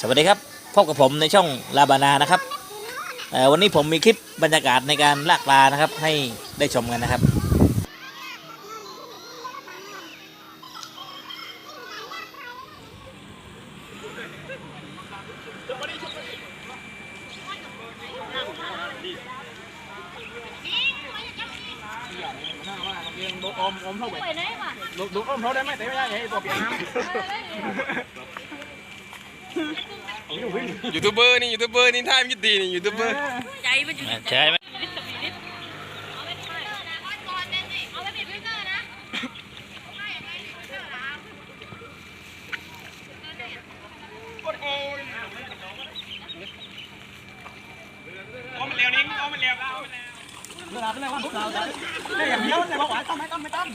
สวัสดีครับพบกับผมในช่องลาบานานะครับเอ่อวันนี้ผมมีคลิปบรรยากาศในการลากปลานะครับ ให้ได้ชมกันนะครับดูอมอมเท่าไหร่ดูดูอมเยกน้ำยูทูบเบอร์นี่ยูทูบเบอร์นี่ท่ามิดีนี่ยูทูบเบอร์ใช่ไหมเอามันเร็วนิ้งเอามันเร็วเอามันเร็วเวลาเป็นไรวะเราจะได้อย่างเดียวเลยบอกว่าต้องไม่ต้องไม่ต้อง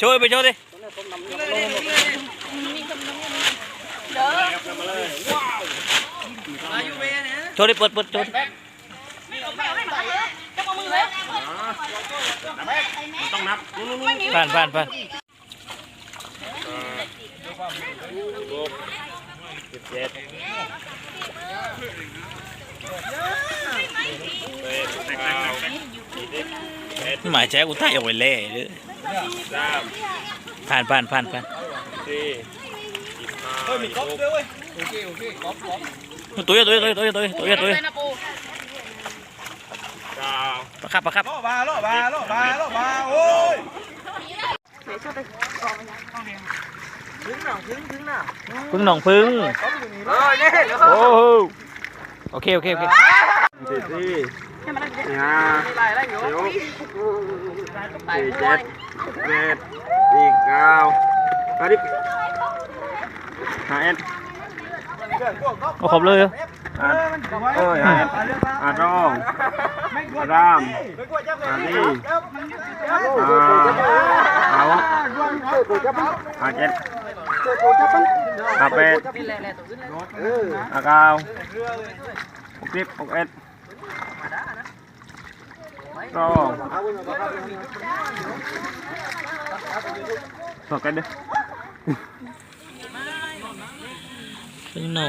ช่วยไปช่วยดิช่ว ยดิเปิดเปิดช่วยดิต้านผ่สิบเจ็ดหมายแจ้กูถ่ายเอาไว้เล่หรือสามผ่านผ่านผ่านผ่านสี่สิบห้าเฮ้ยมีก๊อฟด้วเยอเคโอเคก๊อฟก๊อฟตัวเยอะตัวเยอะตัวเยอะตัวเยอะตัวเยอะตัวเยอะประคับประคับล่อบาล่อบาล่อบาล่อบาโอ้ยถึงหน่ถึงถึงหน่ พึ่งหนองพึ่งก๊อฟอยู่นี่เออเนี่ยโอ้โหโอเคโอเคโอเคสี่สี่ห้าไล่ไล่อยู่หกสี่เจ็ดแปดสี่เก้าห้าสิบห้าเอ็ดเอาครบเลยเหรอห้าโอ้ยห้าเอ็ดห้าสองห้าสามห้าสี่ห้าห้าหกห้าเจ็ด ห้าแปดห้าเก้าหกสิบหกเอ็ดสองสองกันดิพึ่งหนอง